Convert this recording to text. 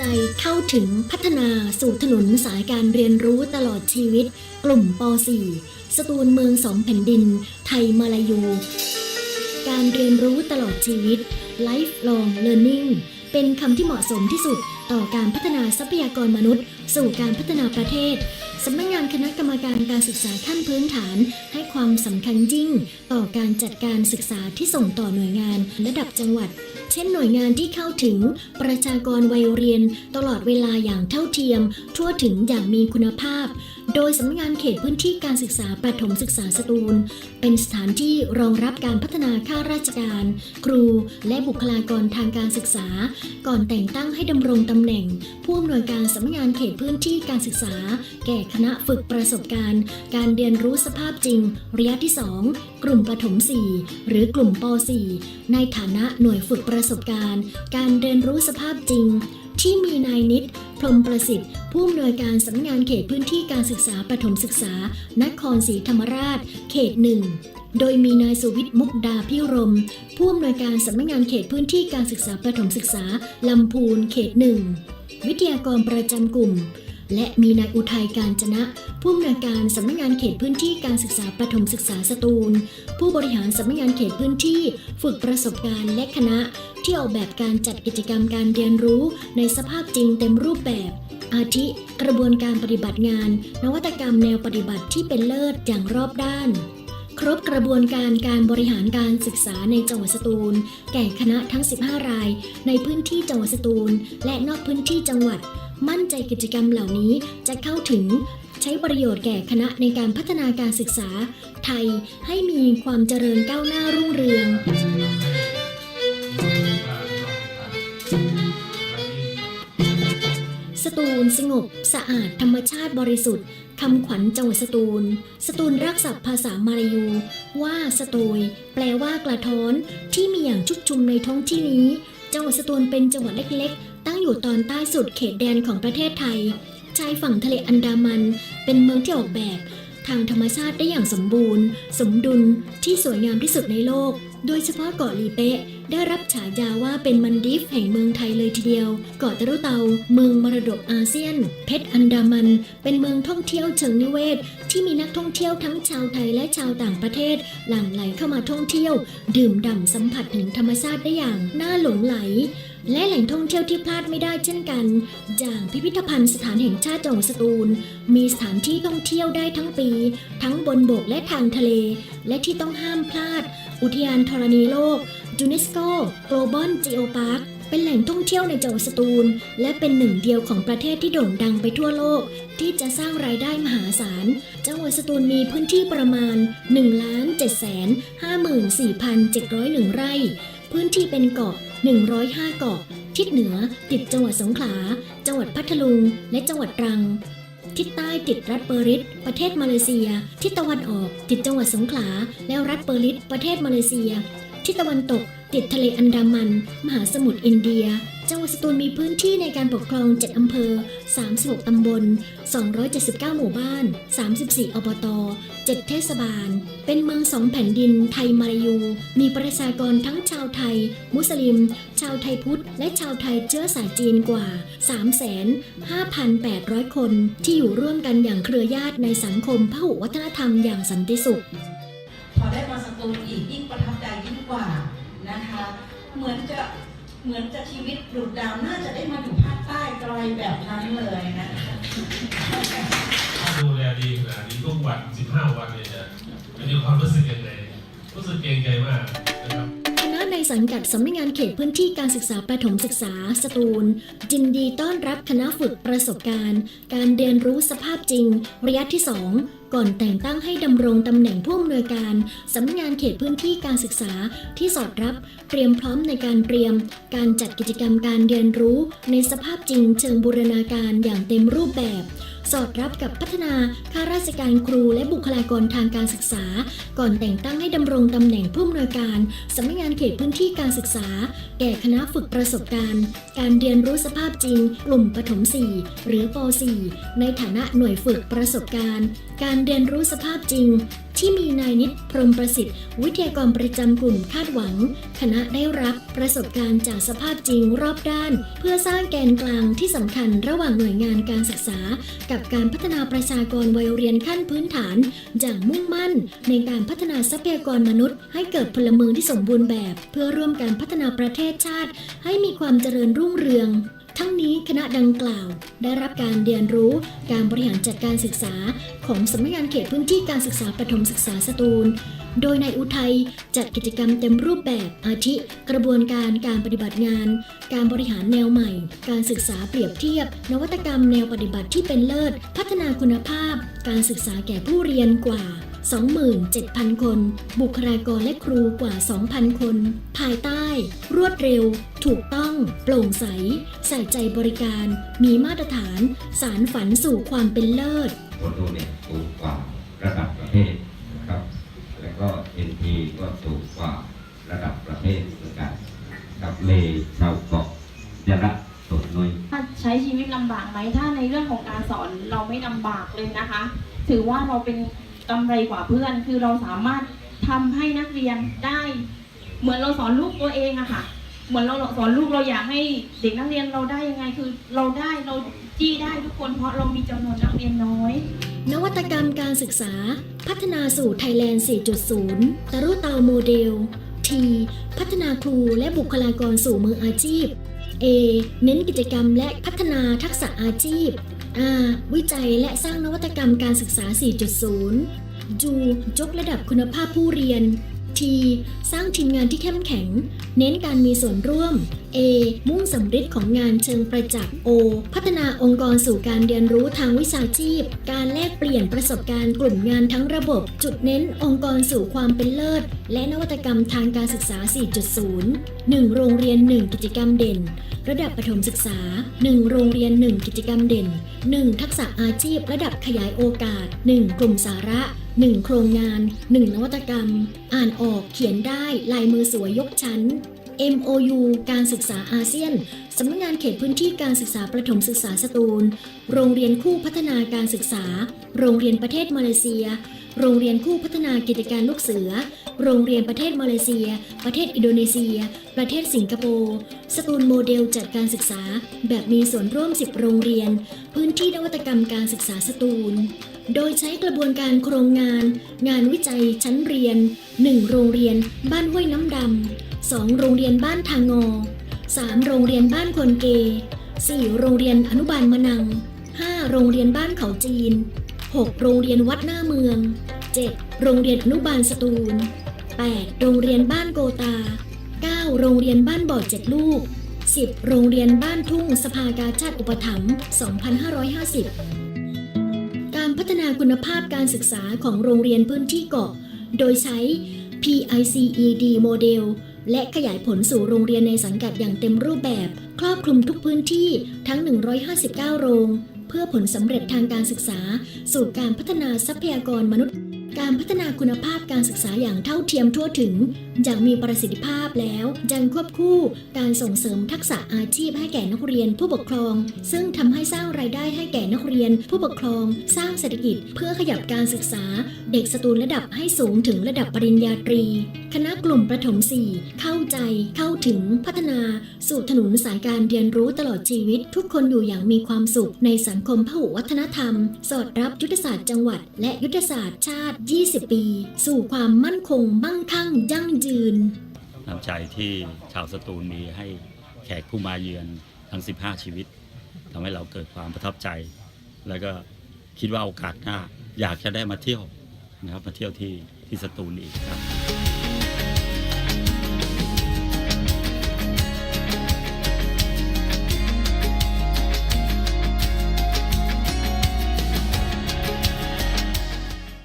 จเข้าถึงพัฒนาสู่ถนนสายการเรียนรู้ตลอดชีวิต กลุ่มป .4 สตูลเมืองสองแผ่นดิน ไทยมาลายู การเรียนรู้ตลอดชีวิต lifelong learning เป็นคำที่เหมาะสมที่สุดต่อการพัฒนาทรัพยากรมนุษย์ สู่การพัฒนาประเทศสำนักงานคณะกรรมการการศึกษาขั้นพื้นฐาน ให้ความสำคัญยิ่ง ต่อการจัดการศึกษาที่ส่งต่อหน่วยงานระดับจังหวัด เช่นหน่วยงานที่เข้าถึงประชากรวัยเรียน ตลอดเวลาอย่างเท่าเทียม ทั่วถึงอย่างมีคุณภาพ โดยสำนักงานเขตพื้นที่การศึกษาประถมศึกษาสตูล เป็นสถานที่รองรับการพัฒนาข้าราชการ ครูและบุคลากรทางการศึกษา ก่อนแต่งตั้งให้ดำรงตำแหน่ง ผู้อำนวยการสำนักงานเขตพื้นที่การศึกษา แก่คณะฝึกประสบการณ์ การเรียนรู้สภาพจริง ระยะที่ 2 กลุ่มประถม 4 หรือกลุ่มป .4 ในฐานะหน่วยฝึกประสบการณ์ การเรียนรู้สภาพจริง ที่มีนายนิดพรมประสิทธิ์ ผู้อำนวยการสำนักงานเขตพื้นที่การศึกษาประถมศึกษา นครศรีธรรมราช เขตหนึ่งโดยมีนายสุวิทย์มุกดาพิรม ผู้อำนวยการสำนักงานเขตพื้นที่การศึกษาประถมศึกษาลำพูนเขตหนึ่งวิทยากรประจำกลุ่ม และมีนายอุทัยการจนะผู้อำนวยการสำนักงานเขตพื้นที่การศึกษาประถมศึกษาสตูล ผู้บริหารสำนักงานเขตพื้นที่ฝึกประสบการณ์และคณะ ที่ออกแบบการจัดกิจกรรมการเรียนรู้ในสภาพจริงเต็มรูปแบบ อาทิ กระบวนการปฏิบัติงาน นวัตกรรมแนวปฏิบัติที่เป็นเลิศอย่างรอบด้าน ครบกระบวนการการบริหารการศึกษาในจังหวัดสตูล แก่คณะทั้ง 15 ราย ในพื้นที่จังหวัดสตูล และนอกพื้นที่จังหวัด มั่นใจกิจกรรมเหล่านี้จะเข้าถึงใช้ประโยชน์แก่คณะในการพัฒนาการศึกษา ไทยให้มีความเจริญก้าวหน้ารุ่งเรืองสตูลสงบ สะอาดธรรมชาติบริสุทธิ์คำขวัญจังหวัดสตูล สตูลรักศัพท์ภาษามาลายู ว่าสโตยแปลว่ากระท้อนที่มีอย่างชุกชุมในท้องที่นี้ จังหวัดสตูลเป็นจังหวัดเล็กๆ ตั้งอยู่ตอนใต้สุดเขตแดนของประเทศไทย ชายฝั่งทะเลอันดามัน เป็นเมืองที่ออกแบบ ทางธรรมชาติได้อย่างสมบูรณ์ สมดุลที่สวยงามที่สุดในโลก โดยเฉพาะเกาะลีเปะได้รับฉายาว่าเป็นมันดิฟแห่งเมืองไทยเลยทีเดียว เกาะตะรุเตา เมืองมรดกอาเซียน เพชรอันดามัน เป็นเมืองท่องเที่ยวเชิงนิเวศ ที่มีนักท่องเที่ยวทั้งชาวไทยและชาวต่างประเทศ หลั่งไหลเข้ามาท่องเที่ยว ดื่มด่ำสัมผัสถึงธรรมชาติได้อย่างน่าหลงไหล และแหล่งท่องเที่ยวที่พลาดไม่ได้เช่นกันอย่างพิพิธภัณฑ์สถานแห่งชาติจังหวัดสตูล มีสถานที่ท่องเที่ยวได้ทั้งปี ทั้งบนบกและทางทะเล และที่ต้องห้ามพลาด อุทยานธรณีโลกยูเนสโก Global Geopark เป็นแหล่งท่องเที่ยวในจังหวัดสตูล และเป็นหนึ่งเดียวของประเทศที่โด่งดังไปทั่วโลก ที่จะสร้างรายได้มหาศาล จังหวัดสตูลมีพื้นที่ประมาณ 1 7 5 4 7 0 1 ไร่ พื้นที่เป็นเกาะ 105 เกาะ ทิศเหนือติดจังหวัดสงขลา จังหวัดพัทลุง และจังหวัดตรัง ทิศใต้ติดรัฐเปอริสประเทศมาเลเซีย ทิศตะวันออกติดจังหวัดสงขลา แล้วรัฐเปอริสประเทศมาเลเซีย ทิศตะวันตก ติดทะเลอันดามัน มหาสมุทรอินเดีย จังหวัดสตูลมีพื้นที่ในการปกครอง 7 อำเภอ 36 ตำบล 279 หมู่บ้าน 34 อบต 7 เทศบาล เป็นเมืองสองแผ่นดินไทยมาลายู มีประชากรทั้งชาวไทย มุสลิม ชาวไทยพุทธ และชาวไทยเชื้อสายจีนกว่า 3,5,800 คน ที่อยู่ร่วมกันอย่างเครือญาติในสังคมพหุวัฒนธรรมอย่างสันติสุข เหมือนจะเหมือนจะชีวิตดุดดาวน่าจะได้มาอยู่ภาคใต้ไกลแบบนั้นเลยนะคะดูแลดีขนาดนี้ทุกวัน15 วันเนี่ยจะมีความรู้สึกยังไงรู้สึกเกรงใจมากนะครับคณะในสังกัดสำนักงานเขตพื้นที่การศึกษาประถมศึกษาสตูลยินดีต้อนรับคณะฝึกประสบการณ์ การเรียนรู้สภาพจริง ระยะที่ 2 ก่อนแต่งตั้งให้ดำรงตำแหน่งผู้อำนวยการสำนักงานเขตพื้นที่การศึกษาที่สอดรับเตรียมพร้อมในการเตรียม การจัดกิจกรรมการเรียนรู้ในสภาพจริงเชิงบูรณาการอย่างเต็มรูปแบบ สอดรับกับพัฒนาข้าราชการครูและบุคลากรทางการศึกษา ก่อนแต่งตั้งให้ดำรงตำแหน่งผู้อำนวยการสำนักงานเขตพื้นที่การศึกษา แก่คณะฝึกประสบการณ์ การเรียนรู้สภาพจริง กลุ่มปฐม 4 หรือป .4 ในฐานะหน่วยฝึกประสบการณ์ การเรียนรู้สภาพจริง ที่มีนายนิตพรหมประสิทธิ์ วิทยากรประจำกลุ่มคาดหวัง คณะได้รับประสบการณ์จากสภาพจริงรอบด้าน เพื่อสร้างแกนกลางที่สำคัญระหว่างหน่วยงานการศึกษา กับการพัฒนาประชากรวัยเรียนขั้นพื้นฐาน อย่างมุ่งมั่น ในการพัฒนาทรัพยากรมนุษย์ ให้เกิดพลเมืองที่สมบูรณ์แบบ เพื่อร่วมการพัฒนาประเทศชาติ ให้มีความเจริญรุ่งเรือง ทั้งนี้คณะดังกล่าว ได้รับการเรียนรู้การบริหารจัดการศึกษาของสำนักงานเขตพื้นที่การศึกษาประถมศึกษาสตูล โดยในายอุทัยจัดกิจกรรมเต็มรูปแบบอาทิ กระบวนการการปฏิบัติงาน การบริหารแนวใหม่ การศึกษาเปรียบเทียบ นวัตกรรมแนวปฏิบัติที่เป็นเลิศ พัฒนาคุณภาพ การศึกษาแก่ผู้เรียนกว่า 27,000 คน บุคลากรและครูกว่า 2,000 คน ภายใต้ รวดเร็ว ถูกต้อง โปร่งใส ใส่ใจบริการ มีมาตรฐาน สารฝันสู่ความเป็นเลิศโฟโตเน็ตสูงกว่าระดับประเทศนะครับ แล้วก็ NP ก็สูงกว่าระดับประเทศเหมือนกันกับเลชาวเกาะยะระสดน้อยถ้าใช้ชีวิตลำบากไหมถ้าในเรื่องของการสอนเราไม่ลำบากเลยนะคะ ถือว่าเราเป็น กำไรกว่าเพื่อน คือเราสามารถทำให้นักเรียนได้ เหมือนเราสอนลูกตัวเองอะค่ะ เหมือนเราสอนลูกเราอยากให้เด็กนักเรียนเราได้ยังไงคือเราได้เราจี้ได้ทุกคนเพราะเรามีจำนวนนักเรียนน้อย นวัตกรรมการศึกษา พัฒนาสู่ไทยแลนด์ 4.0 ตรุเตาโมเดล T พัฒนาครูและบุคลากรสู่มืออาชีพ A เน้นกิจกรรมและพัฒนาทักษะอาชีพ วิจัยและสร้างนวัตกรรมการศึกษา 4.0 U ยกระดับคุณภาพผู้เรียน T สร้างทีมงานที่เข้มแข็ง เน้นการมีส่วนร่วม A มุ่งสำเร็จของงานเชิงประจักษ์ O พัฒนาองค์กรสู่การเรียนรู้ทางวิชาชีพ การแลกเปลี่ยนประสบการณ์กลุ่มงานทั้งระบบ จุดเน้นองค์กรสู่ความเป็นเลิศ และนวัตกรรมทางการศึกษา 4.0 1 โรงเรียน 1 กิจกรรมเด่น ระดับประถมศึกษา 1 โรงเรียน 1 กิจกรรมเด่น 1 ทักษะอาชีพ ระดับขยายโอกาส 1 กลุ่มสาระ 1 โครงงาน 1 นวัตกรรม อ่านออกเขียนได้ลายมือสวยยกชั้น MOU การศึกษาอาเซียน สำนักงานเขตพื้นที่การศึกษาประถมศึกษาสตูล โรงเรียนคู่พัฒนาการศึกษา โรงเรียนประเทศมาเลเซีย โรงเรียนคู่พัฒนากิจการลูกเสือ โรงเรียนประเทศมาเลเซีย ประเทศอินโดนีเซีย ประเทศสิงคโปร์สตูลโมเดลจัดการศึกษา แบบมีส่วนร่วม 10 โรงเรียน พื้นที่นวัตกรรมการศึกษาสตูลโดยใช้กระบวนการโครงงาน งานวิจัยชั้นเรียน 1 โรงเรียน บ้านห้วยน้ำดำ 2 โรงเรียนบ้านทางงอ 3 โรงเรียนบ้านคนเก4โรงเรียนอนุบาลมะนัง 5 โรงเรียนบ้านเขาจีน 6 โรงเรียนวัดหน้าเมือง 7 โรงเรียนอนุบาลสตูล 8 โรงเรียนบ้านโกตา 9 โรงเรียนบ้านบ่อเจ็ดลูก 10 โรงเรียนบ้านทุ่งสภากาชาติอุปถัมภ์ 2550 การพัฒนาคุณภาพการศึกษาของโรงเรียนพื้นที่เกาะ โดยใช้ PICED โมเดล และขยายผลสู่โรงเรียนในสังกัดอย่างเต็มรูปแบบ ครอบคลุมทุกพื้นที่ทั้ง 159 โรง เพื่อผลสำเร็จทางการศึกษา สู่การพัฒนาทรัพยากรมนุษย์ การพัฒนาคุณภาพการศึกษาอย่างเท่าเทียมทั่วถึงอย่างมีประสิทธิภาพแล้วยังควบคู่การส่งเสริมทักษะอาชีพให้แก่นักเรียนผู้ปกครอง ซึ่งทำให้สร้างรายได้ให้แก่นักเรียน ผู้ปกครอง สร้างเศรษฐกิจ เพื่อขยับการศึกษา เด็กสตูลระดับให้สูงถึงระดับปริญญาตรี คณะกลุ่มประถม 4 เข้าใจ เข้าถึงพัฒนา สู่ถนนสายการเรียนรู้ตลอดชีวิต ทุกคนอยู่อย่างมีความสุขในสังคมพหุวัฒนธรรม สอดรับยุทธศาสตร์จังหวัด และยุทธศาสตร์ชาติ20 ปี สู่ความมั่นคงมั่งคั่งยั่งยืน น้ำใจที่ชาวสตูลมีให้แขกผู้มาเยือนทั้ง 15 ชีวิตทำให้เราเกิดความประทับใจ แล้วก็คิดว่าโอกาสหน้า อยากจะได้มาเที่ยวนะครับมาเที่ยวที่ที่สตูลอีกครับ